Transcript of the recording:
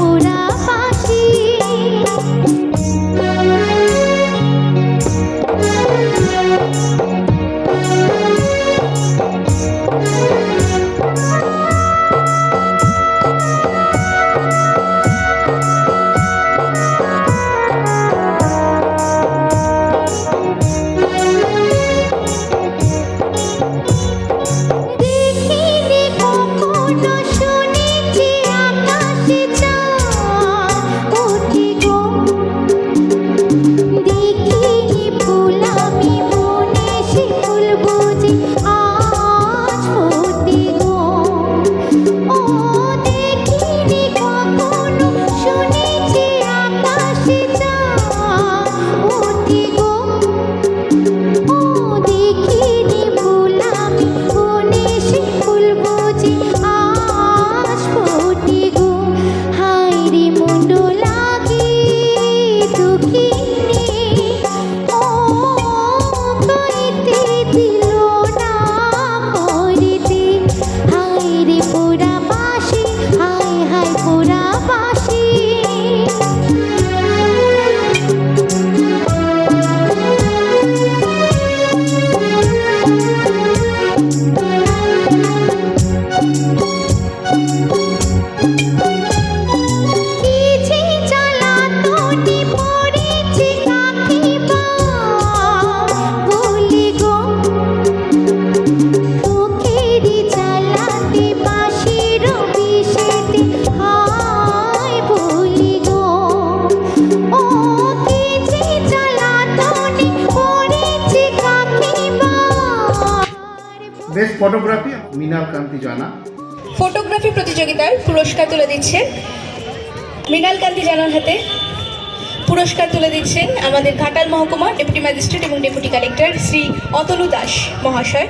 una best photography মিনাল কান্তি জানা। Photography প্রতিযোগিতার পুরস্কার তুলে দিচ্ছে মৃণাল কান্তি জানার হাতে। পুরস্কার তুলে দিচ্ছেন আমাদের ঘাটাল মহকুমা ডেপুটি ম্যাজিস্ট্রেট এবং ডেপুটি কালেক্টর শ্রী অতনু দাস মহাশয়।